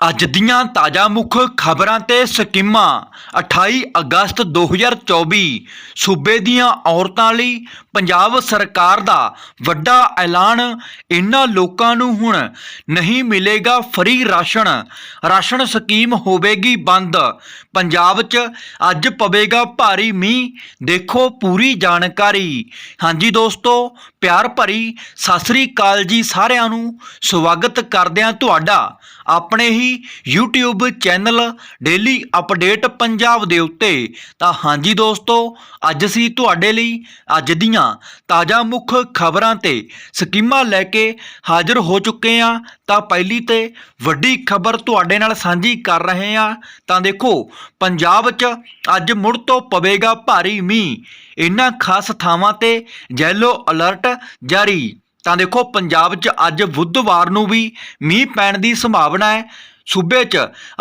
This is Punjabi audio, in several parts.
ਅੱਜ ਦੀਆਂ ਤਾਜ਼ਾ ਮੁੱਖ ਖਬਰਾਂ ਤੇ ਸਕੀਮਾਂ। 28 ਅਗਸਤ 2024 ਸੂਬੇ ਦੀਆਂ ਔਰਤਾਂ ਲਈ ਪੰਜਾਬ ਸਰਕਾਰ ਦਾ ਵੱਡਾ ਐਲਾਨ ਇਹਨਾਂ ਲੋਕਾਂ ਨੂੰ ਹੁਣ ਨਹੀਂ ਮਿਲੇਗਾ ਫਰੀ ਰਾਸ਼ਨ। ਰਾਸ਼ਨ ਸਕੀਮ ਹੋਵੇਗੀ ਬੰਦ। ਪੰਜਾਬ 'ਚ ਅੱਜ ਪਵੇਗਾ ਭਾਰੀ ਮੀਂਹ। ਦੇਖੋ ਪੂਰੀ ਜਾਣਕਾਰੀ। ਹਾਂਜੀ ਦੋਸਤੋ, ਪਿਆਰ ਭਰੀ ਸਤਿ ਸ੍ਰੀ ਅਕਾਲ ਜੀ ਸਾਰਿਆਂ ਨੂੰ। ਸਵਾਗਤ ਕਰਦਿਆਂ ਤੁਹਾਡਾ ਆਪਣੇ ਹੀ YouTube channel daily update Punjab ਦੇ ਉੱਤੇ। ਤਾਂ ਹਾਂਜੀ ਦੋਸਤੋ, ਅੱਜ ਅਸੀਂ ਤੁਹਾਡੇ ਲਈ ਅੱਜ ਦੀਆਂ ਤਾਜ਼ਾ ਮੁੱਖ ਖਬਰਾਂ ਤੇ ਸਕੀਮਾਂ ਲੈ ਕੇ ਹਾਜ਼ਰ ਹੋ ਚੁੱਕੇ ਹਾਂ। ਤਾਂ ਪਹਿਲੀ ਤੇ ਵੱਡੀ ਖਬਰ ਤੁਹਾਡੇ ਨਾਲ ਸਾਂਝੀ ਕਰ ਰਹੇ ਹਾਂ। ਤਾਂ ਦੇਖੋ, ਪੰਜਾਬ 'ਚ ਅੱਜ ਮੁੜ ਤੋਂ ਪਵੇਗਾ ਭਾਰੀ ਮੀਂਹ। ਇਨ੍ਹਾਂ ਖਾਸ ਥਾਵਾਂ ਤੇ ਯੈਲੋ ਅਲਰਟ ਜਾਰੀ। ਤਾਂ ਦੇਖੋ, ਪੰਜਾਬ 'ਚ ਅੱਜ ਬੁੱਧਵਾਰ ਨੂੰ ਵੀ ਮੀਂਹ ਪੈਣ ਦੀ ਸੰਭਾਵਨਾ ਹੈ। ਸੂਬੇ 'ਚ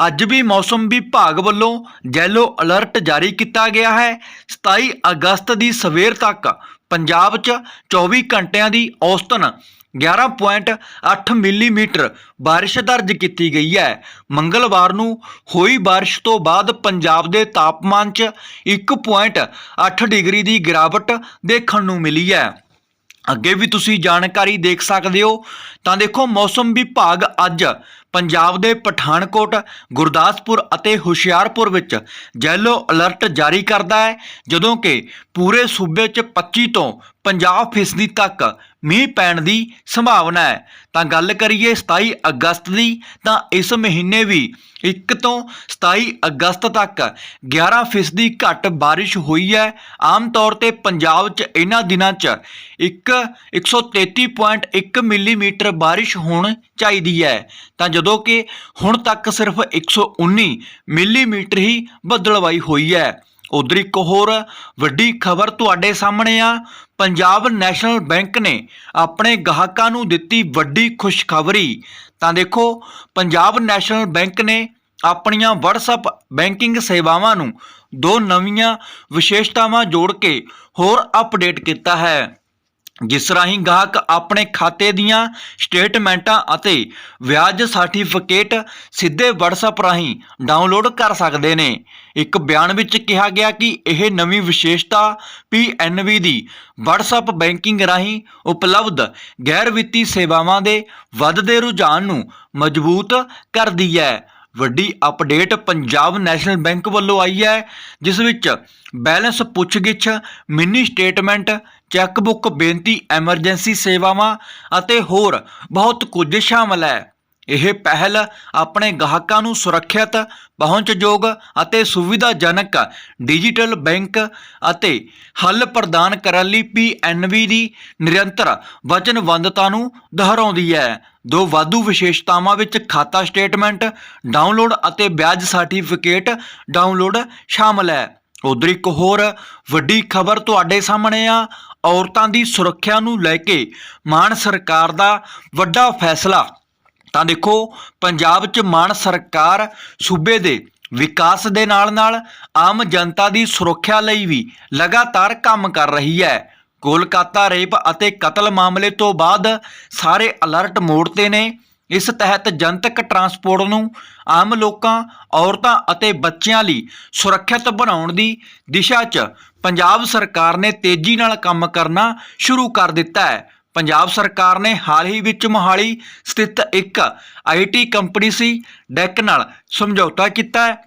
ਅੱਜ ਵੀ ਮੌਸਮ ਵਿਭਾਗ ਵੱਲੋਂ ਯੈਲੋ ਅਲਰਟ ਜਾਰੀ ਕੀਤਾ ਗਿਆ ਹੈ। 27 ਅਗਸਤ ਦੀ ਸਵੇਰ ਤੱਕ ਪੰਜਾਬ 'ਚ 24 ਘੰਟਿਆਂ ਦੀ ਔਸਤਨ 11.8 ਮਿਲੀਮੀਟਰ ਬਾਰਿਸ਼ ਦਰਜ ਕੀਤੀ ਗਈ ਹੈ। ਮੰਗਲਵਾਰ ਨੂੰ ਹੋਈ ਬਾਰਿਸ਼ ਤੋਂ ਬਾਅਦ ਪੰਜਾਬ ਦੇ ਤਾਪਮਾਨ 'ਚ 1.8 ਡਿਗਰੀ ਦੀ ਗਿਰਾਵਟ ਦੇਖਣ ਨੂੰ ਮਿਲੀ ਹੈ। ਅੱਗੇ ਵੀ ਤੁਸੀਂ ਜਾਣਕਾਰੀ ਦੇਖ ਸਕਦੇ ਹੋ। ਤਾਂ ਦੇਖੋ, ਮੌਸਮ ਵਿਭਾਗ ਅੱਜ ਪੰਜਾਬ ਦੇ ਪਠਾਨਕੋਟ, ਗੁਰਦਾਸਪੁਰ ਅਤੇ ਹੁਸ਼ਿਆਰਪੁਰ ਵਿੱਚ ਯੈਲੋ ਅਲਰਟ ਜਾਰੀ ਕਰਦਾ ਹੈ। ਜਦੋਂ ਕਿ ਪੂਰੇ ਸੂਬੇ 'ਚ 25 ਤੋਂ 50 ਫੀਸਦੀ ਤੱਕ ਮੀਂਹ ਪੈਣ ਦੀ ਸੰਭਾਵਨਾ ਹੈ। ਤਾਂ ਗੱਲ ਕਰੀਏ 27 ਅਗਸਤ ਦੀ, ਤਾਂ ਇਸ ਮਹੀਨੇ ਵੀ 1 ਤੋਂ 27 ਅਗਸਤ ਤੱਕ 11 ਫੀਸਦੀ ਘੱਟ ਬਾਰਿਸ਼ ਹੋਈ ਹੈ। ਆਮ ਤੌਰ ਤੇ ਪੰਜਾਬ 'ਚ ਇਹਨਾਂ ਦਿਨਾਂ 'ਚ ਇੱਕ 133.1 ਮਿਲੀਮੀਟਰ ਬਾਰਿਸ਼ ਹੋਣ ਚਾਹੀਦੀ ਹੈ। ਤਾਂ ਜਦੋਂ ਕਿ ਹੁਣ ਤੱਕ ਸਿਰਫ 119 ਮਿਲੀਮੀਟਰ ਹੀ ਬੱਦਲਵਾਈ ਹੋਈ ਹੈ। ਉਧਰ ਇੱਕ ਹੋਰ ਵੱਡੀ ਖਬਰ ਤੁਹਾਡੇ ਸਾਹਮਣੇ ਆ। ਪੰਜਾਬ ਨੈਸ਼ਨਲ ਬੈਂਕ ਨੇ ਆਪਣੇ ਗਾਹਕਾਂ ਨੂੰ ਦਿੱਤੀ ਵੱਡੀ ਖੁਸ਼ਖਬਰੀ। ਤਾਂ ਦੇਖੋ, ਪੰਜਾਬ ਨੈਸ਼ਨਲ ਬੈਂਕ ਨੇ ਆਪਣੀਆਂ WhatsApp ਬੈਂਕਿੰਗ ਸੇਵਾਵਾਂ ਨੂੰ ਦੋ ਨਵੀਆਂ ਵਿਸ਼ੇਸ਼ਤਾਵਾਂ ਜੋੜ ਕੇ ਹੋਰ ਅਪਡੇਟ ਕੀਤਾ ਹੈ। ਜਿਸ ਰਾਹੀਂ ਗਾਹਕ ਆਪਣੇ ਖਾਤੇ ਦੀਆਂ ਸਟੇਟਮੈਂਟਾਂ ਅਤੇ ਵਿਆਜ ਸਰਟੀਫਿਕੇਟ ਸਿੱਧੇ WhatsApp ਰਾਹੀਂ ਡਾਊਨਲੋਡ ਕਰ ਸਕਦੇ ਨੇ। ਇੱਕ ਬਿਆਨ ਵਿੱਚ ਕਿਹਾ ਗਿਆ ਕਿ ਇਹ ਨਵੀਂ ਵਿਸ਼ੇਸ਼ਤਾ PNB ਦੀ WhatsApp ਬੈਂਕਿੰਗ ਰਾਹੀਂ ਉਪਲਬਧ ਗੈਰ ਵਿੱਤੀ ਸੇਵਾਵਾਂ ਦੇ ਵੱਧਦੇ ਰੁਝਾਨ ਨੂੰ ਮਜ਼ਬੂਤ ਕਰਦੀ ਹੈ। ਵੱਡੀ ਅਪਡੇਟ ਪੰਜਾਬ ਨੈਸ਼ਨਲ ਬੈਂਕ ਵੱਲੋਂ ਆਈ ਹੈ, ਜਿਸ ਵਿੱਚ ਬੈਲੈਂਸ ਪੁੱਛਗਿੱਛ, ਮਿੰਨੀ ਸਟੇਟਮੈਂਟ ਚੈੱਕਬੁੱਕ, ਬੇਨਤੀ ਐਮਰਜੈਂਸੀ ਸੇਵਾਵਾਂ ਅਤੇ ਹੋਰ ਬਹੁਤ ਕੁਝ ਸ਼ਾਮਲ ਹੈ। ਇਹ ਪਹਿਲ ਆਪਣੇ ਗਾਹਕਾਂ ਨੂੰ ਸੁਰੱਖਿਅਤ, ਪਹੁੰਚਯੋਗ ਅਤੇ ਸੁਵਿਧਾਜਨਕ ਡਿਜੀਟਲ ਬੈਂਕ ਅਤੇ ਹੱਲ ਪ੍ਰਦਾਨ ਕਰਨ ਲਈ PNB ਦੀ ਨਿਰੰਤਰ ਵਚਨਬੱਧਤਾ ਨੂੰ ਦੁਹਰਾਉਂਦੀ ਹੈ। ਦੋ ਵਾਧੂ ਵਿਸ਼ੇਸ਼ਤਾਵਾਂ ਵਿੱਚ ਖਾਤਾ ਸਟੇਟਮੈਂਟ ਡਾਊਨਲੋਡ ਅਤੇ ਵਿਆਜ ਸਰਟੀਫਿਕੇਟ ਡਾਊਨਲੋਡ ਸ਼ਾਮਲ ਹੈ। ਉਧਰ ਇੱਕ ਹੋਰ ਵੱਡੀ ਖਬਰ ਤੁਹਾਡੇ ਸਾਹਮਣੇ ਆ। ਔਰਤਾਂ ਦੀ ਸੁਰੱਖਿਆ ਨੂੰ ਲੈ ਕੇ ਮਾਨ ਸਰਕਾਰ ਦਾ ਵੱਡਾ ਫੈਸਲਾ। ਤਾਂ ਦੇਖੋ, ਪੰਜਾਬ 'ਚ ਮਾਨ ਸਰਕਾਰ ਸੂਬੇ ਦੇ ਵਿਕਾਸ ਦੇ ਨਾਲ-ਨਾਲ ਆਮ ਜਨਤਾ ਦੀ ਸੁਰੱਖਿਆ ਲਈ ਵੀ ਲਗਾਤਾਰ ਕੰਮ ਕਰ ਰਹੀ ਹੈ। ਕੋਲਕਾਤਾ ਰੇਪ ਅਤੇ ਕਤਲ ਮਾਮਲੇ ਤੋਂ ਬਾਅਦ ਸਾਰੇ ਅਲਰਟ ਮੋੜ ਤੇ ਨੇ। ਇਸ ਤਹਿਤ ਜਨਤਕ ਟਰਾਂਸਪੋਰਟ ਨੂੰ ਆਮ ਲੋਕਾਂ, ਔਰਤਾਂ ਅਤੇ ਬੱਚਿਆਂ ਲਈ ਸੁਰੱਖਿਅਤ ਬਣਾਉਣ ਦੀ ਦਿਸ਼ਾ 'ਚ ਪੰਜਾਬ ਸਰਕਾਰ ਨੇ ਤੇਜ਼ੀ ਨਾਲ ਕੰਮ ਕਰਨਾ ਸ਼ੁਰੂ ਕਰ ਦਿੱਤਾ ਹੈ। ਪੰਜਾਬ ਸਰਕਾਰ ਨੇ ਹਾਲ ਹੀ ਵਿੱਚ ਮੋਹਾਲੀ ਸਥਿਤ ਇੱਕ ਆਈਟੀ ਕੰਪਨੀ ਸੀ, ਡੈਕ ਨਾਲ ਸਮਝੌਤਾ ਕੀਤਾ ਹੈ।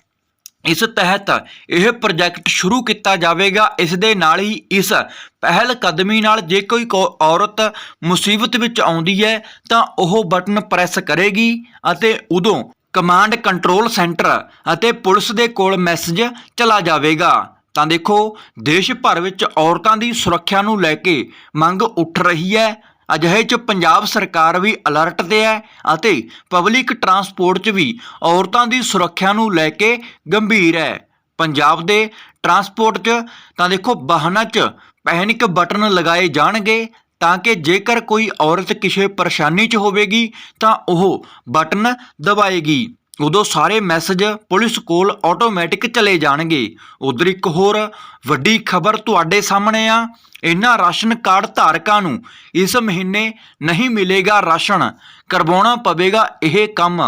ਇਸ ਤਹਿਤ ਇਹ ਪ੍ਰੋਜੈਕਟ ਸ਼ੁਰੂ ਕੀਤਾ ਜਾਵੇਗਾ। ਇਸ ਦੇ ਨਾਲ ਹੀ ਇਸ ਪਹਿਲ ਕਦਮੀ ਨਾਲ ਜੇ ਕੋਈ ਕੋ- ਔਰਤ ਮੁਸੀਬਤ ਵਿੱਚ ਆਉਂਦੀ ਹੈ, ਤਾਂ ਉਹ ਬਟਨ ਪ੍ਰੈਸ ਕਰੇਗੀ ਅਤੇ ਉਦੋਂ ਕਮਾਂਡ ਕੰਟਰੋਲ ਸੈਂਟਰ ਅਤੇ ਪੁਲਿਸ ਦੇ ਕੋਲ ਮੈਸੇਜ ਚਲਾ ਜਾਵੇਗਾ। ਤਾਂ ਦੇਖੋ, ਦੇਸ਼ ਭਰ ਵਿੱਚ ਔਰਤਾਂ ਦੀ ਸੁਰੱਖਿਆ ਨੂੰ ਲੈ ਕੇ ਮੰਗ ਉੱਠ ਰਹੀ ਹੈ। ਅਜਿਹੇ ਚ ਪੰਜਾਬ ਸਰਕਾਰ ਵੀ ਅਲਰਟ ਤੇ ਹੈ ਅਤੇ ਪਬਲਿਕ ਟਰਾਂਸਪੋਰਟ 'ਚ ਵੀ ਔਰਤਾਂ ਦੀ ਸੁਰੱਖਿਆ ਨੂੰ ਲੈ ਕੇ ਗੰਭੀਰ ਹੈ। ਪੰਜਾਬ ਦੇ ਟਰਾਂਸਪੋਰਟ 'ਚ, ਤਾਂ ਦੇਖੋ ਵਾਹਨਾਂ 'ਚ ਪੈਨਿਕ ਬਟਨ ਲਗਾਏ ਜਾਣਗੇ ਤਾਂ ਕਿ ਜੇਕਰ ਕੋਈ ਔਰਤ ਕਿਸੇ ਪਰੇਸ਼ਾਨੀ 'ਚ ਹੋਵੇਗੀ, ਤਾਂ ਉਹ ਬਟਨ ਦਬਾਏਗੀ। ਉਦੋਂ ਸਾਰੇ ਮੈਸੇਜ ਪੁਲਿਸ ਕੋਲ ਆਟੋਮੈਟਿਕ ਚਲੇ ਜਾਣਗੇ। ਉਧਰ ਇੱਕ ਹੋਰ ਵੱਡੀ ਖਬਰ ਤੁਹਾਡੇ ਸਾਹਮਣੇ ਆ। ਇਹਨਾਂ ਰਾਸ਼ਨ ਕਾਰਡ ਧਾਰਕਾਂ ਨੂੰ ਇਸ ਮਹੀਨੇ ਨਹੀਂ ਮਿਲੇਗਾ ਰਾਸ਼ਨ, ਕਰਵਾਉਣਾ ਪਵੇਗਾ ਇਹ ਕੰਮ।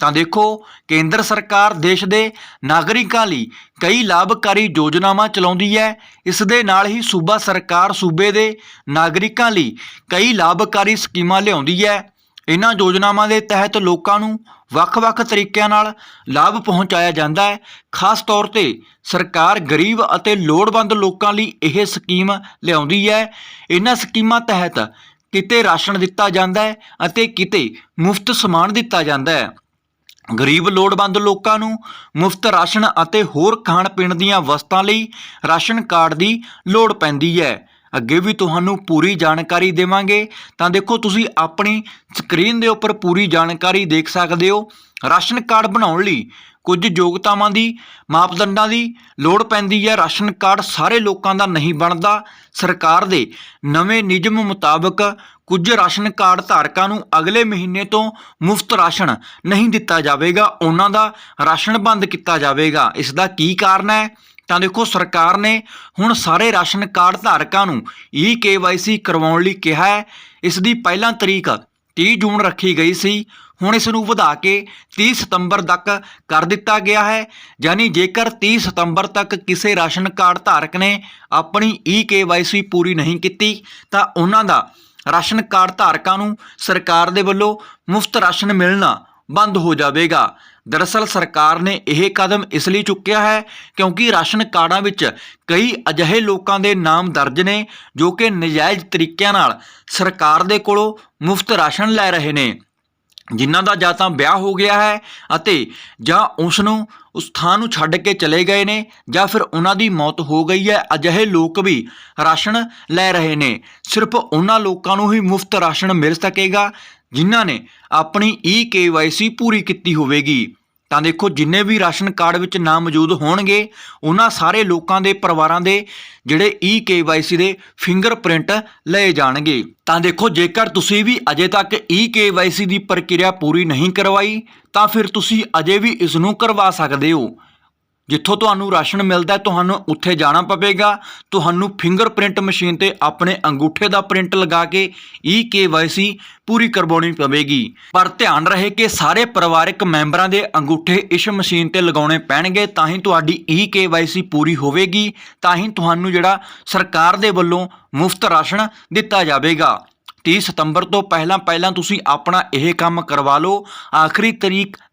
ਤਾਂ ਦੇਖੋ, ਕੇਂਦਰ ਸਰਕਾਰ ਦੇਸ਼ ਦੇ ਨਾਗਰਿਕਾਂ ਲਈ ਕਈ ਲਾਭਕਾਰੀ ਯੋਜਨਾਵਾਂ ਚਲਾਉਂਦੀ ਹੈ। ਇਸ ਦੇ ਨਾਲ ਹੀ ਸੂਬਾ ਸਰਕਾਰ ਸੂਬੇ ਦੇ ਨਾਗਰਿਕਾਂ ਲਈ ਕਈ ਲਾਭਕਾਰੀ ਸਕੀਮਾਂ ਲਿਆਉਂਦੀ ਹੈ। ਇਹਨਾਂ ਯੋਜਨਾਵਾਂ ਦੇ ਤਹਿਤ ਲੋਕਾਂ ਨੂੰ ਵੱਖ-ਵੱਖ ਤਰੀਕਿਆਂ ਨਾਲ ਲਾਭ ਪਹੁੰਚਾਇਆ ਜਾਂਦਾ ਹੈ। ਖਾਸ ਤੌਰ ਤੇ ਸਰਕਾਰ ਗਰੀਬ ਅਤੇ ਲੋੜਵੰਦ ਲੋਕਾਂ ਲਈ ਇਹ ਸਕੀਮ ਲਿਆਉਂਦੀ ਹੈ। ਇਹਨਾਂ ਸਕੀਮਾਂ ਤਹਿਤ ਕਿਤੇ ਰਾਸ਼ਨ ਦਿੱਤਾ ਜਾਂਦਾ ਹੈ ਅਤੇ ਕਿਤੇ ਮੁਫਤ ਸਮਾਨ ਦਿੱਤਾ ਜਾਂਦਾ ਹੈ। ਗਰੀਬ ਲੋੜਵੰਦ ਲੋਕਾਂ ਨੂੰ ਮੁਫਤ ਰਾਸ਼ਨ ਅਤੇ ਹੋਰ ਖਾਣ ਪੀਣ ਦੀਆਂ ਵਸਤਾਂ ਲਈ ਰਾਸ਼ਨ ਕਾਰਡ ਦੀ ਲੋੜ ਪੈਂਦੀ ਹੈ। ਅੱਗੇ ਵੀ ਤੁਹਾਨੂੰ ਪੂਰੀ ਜਾਣਕਾਰੀ ਦੇਵਾਂਗੇ। ਤਾਂ ਦੇਖੋ, ਤੁਸੀਂ ਆਪਣੀ ਸਕਰੀਨ ਦੇ ਉੱਪਰ ਪੂਰੀ ਜਾਣਕਾਰੀ ਦੇਖ ਸਕਦੇ ਹੋ। ਰਾਸ਼ਨ ਕਾਰਡ ਬਣਾਉਣ ਲਈ ਕੁਝ ਯੋਗਤਾਵਾਂ ਦੀ, ਮਾਪਦੰਡਾਂ ਦੀ ਲੋੜ ਪੈਂਦੀ ਹੈ। ਰਾਸ਼ਨ ਕਾਰਡ ਸਾਰੇ ਲੋਕਾਂ ਦਾ ਨਹੀਂ ਬਣਦਾ। ਸਰਕਾਰ ਦੇ ਨਵੇਂ ਨਿਯਮ ਮੁਤਾਬਕ ਕੁਝ ਰਾਸ਼ਨ ਕਾਰਡ ਧਾਰਕਾਂ ਨੂੰ ਅਗਲੇ ਮਹੀਨੇ ਤੋਂ ਮੁਫਤ ਰਾਸ਼ਨ ਨਹੀਂ ਦਿੱਤਾ ਜਾਵੇਗਾ। ਉਹਨਾਂ ਦਾ ਰਾਸ਼ਨ ਬੰਦ ਕੀਤਾ ਜਾਵੇਗਾ। ਇਸ ਦਾ ਕੀ ਕਾਰਨ ਹੈ? ਤਾਂ ਦੇਖੋ, ਸਰਕਾਰ ਨੇ ਹੁਣ ਸਾਰੇ ਰਾਸ਼ਨ ਕਾਰਡ ਧਾਰਕਾਂ ਨੂੰ ਈ ਕੇਵਾਈਸੀ ਕਰਵਾਉਣ ਲਈ ਕਿਹਾ ਹੈ। ਇਸ ਦੀ ਪਹਿਲਾਂ ਤਰੀਕ 30 ਜੂਨ ਰੱਖੀ ਗਈ ਸੀ। ਹੁਣ ਇਸ ਨੂੰ ਵਧਾ ਕੇ 30 ਸਤੰਬਰ ਤੱਕ ਕਰ ਦਿੱਤਾ ਗਿਆ ਹੈ। ਯਾਨੀ ਜੇਕਰ 30 ਸਤੰਬਰ ਤੱਕ ਕਿਸੇ ਰਾਸ਼ਨ ਕਾਰਡ ਧਾਰਕ ਨੇ ਆਪਣੀ ਈ ਕੇਵਾਈਸੀ ਪੂਰੀ ਨਹੀਂ ਕੀਤੀ, ਤਾਂ ਉਹਨਾਂ ਦਾ ਰਾਸ਼ਨ ਕਾਰਡ ਧਾਰਕਾਂ ਨੂੰ ਸਰਕਾਰ ਦੇ ਵੱਲੋਂ ਮੁਫਤ ਰਾਸ਼ਨ ਮਿਲਣਾ ਬੰਦ ਹੋ ਜਾਵੇਗਾ। ਦਰਅਸਲ ਸਰਕਾਰ ਨੇ ਇਹ ਕਦਮ ਇਸ ਲਈ ਚੁੱਕਿਆ ਹੈ ਕਿਉਂਕਿ ਰਾਸ਼ਨ ਕਾਰਡਾਂ ਵਿੱਚ ਕਈ ਅਜਿਹੇ ਲੋਕਾਂ ਦੇ ਨਾਮ ਦਰਜ ਨੇ ਜੋ ਕਿ ਨਜਾਇਜ਼ ਤਰੀਕਿਆਂ ਨਾਲ ਸਰਕਾਰ ਦੇ ਕੋਲੋਂ ਮੁਫਤ ਰਾਸ਼ਨ ਲੈ ਰਹੇ ਨੇ। ਜਿਨ੍ਹਾਂ ਦਾ ਜਾਂ ਤਾਂ ਵਿਆਹ ਹੋ ਗਿਆ ਹੈ ਅਤੇ ਜਾਂ ਉਸ ਨੂੰ ਉਸ ਥਾਂ ਨੂੰ ਛੱਡ ਕੇ ਚਲੇ ਗਏ ਨੇ ਜਾਂ ਫਿਰ ਉਹਨਾਂ ਦੀ ਮੌਤ ਹੋ ਗਈ ਹੈ, ਅਜਿਹੇ ਲੋਕ ਵੀ ਰਾਸ਼ਨ ਲੈ ਰਹੇ ਨੇ। ਸਿਰਫ ਉਹਨਾਂ ਲੋਕਾਂ ਨੂੰ ਹੀ ਮੁਫਤ ਰਾਸ਼ਨ ਮਿਲ ਸਕੇਗਾ, ਜਿਨ੍ਹਾਂ ਨੇ ਆਪਣੀ ਈ ਕੇਵਾਈਸੀ ਪੂਰੀ ਕੀਤੀ ਹੋਵੇਗੀ। ਤਾਂ ਦੇਖੋ, ਜਿੰਨੇ ਵੀ ਰਾਸ਼ਨ ਕਾਰਡ ਵਿੱਚ ਨਾਮ ਮੌਜੂਦ ਹੋਣਗੇ, ਉਹਨਾਂ ਸਾਰੇ ਲੋਕਾਂ ਦੇ ਪਰਿਵਾਰਾਂ ਦੇ ਜਿਹੜੇ ਈ ਕੇਵਾਈਸੀ ਦੇ ਫਿੰਗਰਪ੍ਰਿੰਟ ਲਏ ਜਾਣਗੇ। ਤਾਂ ਦੇਖੋ, ਜੇਕਰ ਤੁਸੀਂ ਵੀ ਅਜੇ ਤੱਕ ਈ ਕੇਵਾਈਸੀ ਦੀ ਪ੍ਰਕਿਰਿਆ ਪੂਰੀ ਨਹੀਂ ਕਰਵਾਈ, ਤਾਂ ਫਿਰ ਤੁਸੀਂ ਅਜੇ ਵੀ ਇਸ ਨੂੰ ਕਰਵਾ ਸਕਦੇ ਹੋ। ਜਿੱਥੋਂ ਤੁਹਾਨੂੰ ਰਾਸ਼ਨ ਮਿਲਦਾ ਤੁਹਾਨੂੰ ਉੱਥੇ ਜਾਣਾ ਪਵੇਗਾ। ਤੁਹਾਨੂੰ ਫਿੰਗਰਪ੍ਰਿੰਟ ਮਸ਼ੀਨ ਤੇ ਆਪਣੇ ਅੰਗੂਠੇ ਦਾ ਪ੍ਰਿੰਟ ਲਗਾ ਕੇ ਈ ਕੇਵਾਈਸੀ ਪੂਰੀ ਕਰਵਾਉਣੀ ਪਵੇਗੀ। ਪਰ ਧਿਆਨ ਰਹੇ ਕਿ ਸਾਰੇ ਪਰਿਵਾਰਕ ਮੈਂਬਰਾਂ ਦੇ ਅੰਗੂਠੇ ਇਸ ਮਸ਼ੀਨ ਤੇ ਲਗਾਉਣੇ ਪੈਣਗੇ, ਤਾਂ ਹੀ ਤੁਹਾਡੀ ਈ ਕੇਵਾਈਸੀ ਪੂਰੀ ਹੋਵੇਗੀ, ਤਾਂ ਹੀ ਤੁਹਾਨੂੰ ਜਿਹੜਾ ਸਰਕਾਰ ਦੇ ਵੱਲੋਂ ਮੁਫਤ ਰਾਸ਼ਨ ਦਿੱਤਾ ਜਾਵੇਗਾ। 30 ਸਤੰਬਰ ਤੋਂ ਪਹਿਲਾਂ ਪਹਿਲਾਂ ਤੁਸੀਂ ਆਪਣਾ ਇਹ ਕੰਮ ਕਰਵਾ ਲਓ। ਆਖਰੀ ਤਰੀਕ